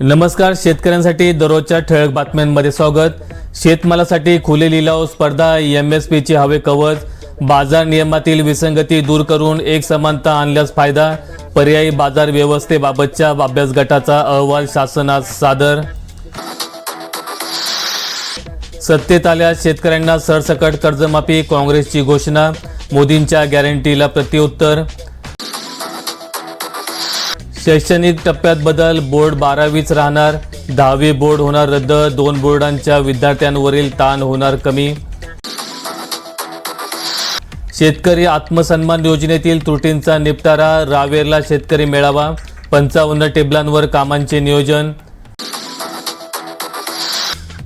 नमस्कार शेतकऱ्यांसाठी दररोजच्या ठळक बातम्यांमध्ये स्वागत. शेतमालासाठी खुले लिलाव स्पर्धा एम एस पीची हवे कवच बाजार नियमातील विसंगती दूर करून एक समानता आणल्यास फायदा पर्यायी बाजार व्यवस्थेबाबतच्या अभ्यास गटाचा अहवाल शासनास सादर. सत्तेत आल्यास शेतकऱ्यांना सरसकट कर्जमाफी काँग्रेसची घोषणा मोदींच्या गॅरंटीला प्रत्युत्तर. शैक्षणिक टप्प्यात बदल बोर्ड बारावीच राहणार दहावी बोर्ड होणार रद्द दोन बोर्डांच्या विद्यार्थ्यांवरील ताण होणार कमी. शेतकरी आत्मसन्मान योजनेतील त्रुटींचा निपटारा रावेरला शेतकरी मेळावा पंचावन्न टेबलांवर कामांचे नियोजन.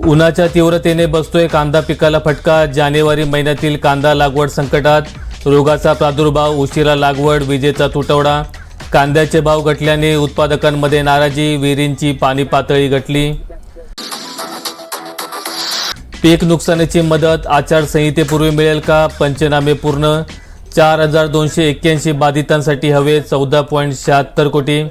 उन्हाच्या तीव्रतेने बसतोय कांदा पिकाला फटका जानेवारी महिन्यातील कांदा लागवड संकटात रोगाचा प्रादुर्भाव उशिरा लागवड विजेचा तुटवडा. कांद्याचे भाव घटल्याने उत्पादकांमध्ये नाराजी विहिरींची पाणी पातळी घटली. पीक नुकसानीची मदत आचारसंहितेपूर्वी मिळेल का? पंचनामे पूर्ण. चार हजार दोनशे एक्क्याऐंशी बाधितांसाठी हवे चौदा पॉईंट शहात्तर कोटी.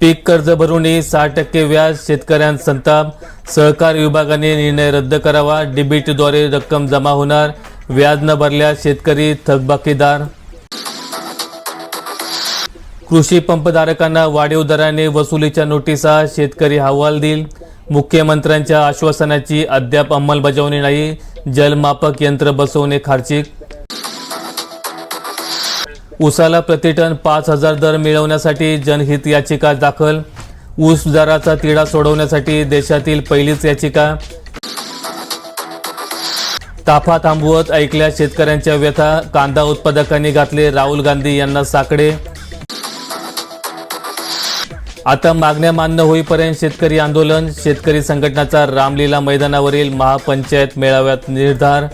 पीक कर्ज भरूनही सहा टक्के व्याज शेतकऱ्यांस संताप. सहकार विभागाने निर्णय रद्द करावा. डीबीटीद्वारे रक्कम जमा होणार. व्याज न भरल्यास शेतकरी थकबाकीदार. कृषी पंपधारकांना वाढीव दराने वसुलीच्या नोटिसा शेतकरी हवाल देईल. मुख्यमंत्र्यांच्या आश्वासनाची अद्याप अंमलबजावणी नाही. जलमापक यंत्र बसवणे खार्चिक. ऊसाला प्रतिटन पाच हजार दर मिळवण्यासाठी जनहित याचिका दाखल. ऊस दराचा तिढा सोडवण्यासाठी देशातील पहिलीच याचिका. ताफा थांबवत ऐकल्या शेतकऱ्यांच्या व्यथा कांदा उत्पादकांनी घातले राहुल गांधी यांना साकडे. आता मागण्या मान्य होईपर्यंत शेतकरी आंदोलन शेतकरी संघटनाचा रामलीला मैदानावरील महापंचायत मेळाव्यात निर्धार.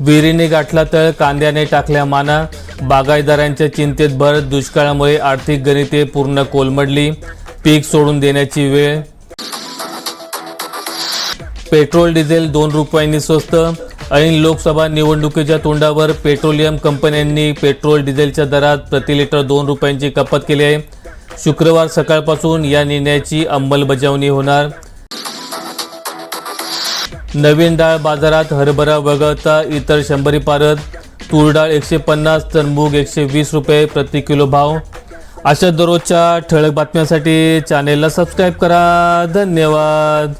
विहिरीने गाठला तळ कांद्याने टाकल्या माना. बागायतदारांच्या चिंतेत भर दुष्काळामुळे आर्थिक गणिते पूर्ण कोलमडली. पीक सोडून देण्याची वेळ. पेट्रोल डिझेल दोन रुपयांनी स्वस्त. ऐन लोकसभा निवडणुकीच्या तोंडावर पेट्रोलियम कंपन्यांनी पेट्रोल डिझेलच्या दरात प्रति लिटर दोन रुपयांची कपात केली आहे. शुक्रवार सकाळपासून या निर्णयाची अंमलबजावणी होणार. नवीन डाळ बाजारात हरभरा वगळता इतर शंभरी पारत तूर डाळ एकशे पन्नास तर मूग एकशे वीस रुपये प्रति किलो भाव. अशा दररोजच्या ठळक बातम्यांसाठी चॅनेलला सबस्क्राईब करा. धन्यवाद.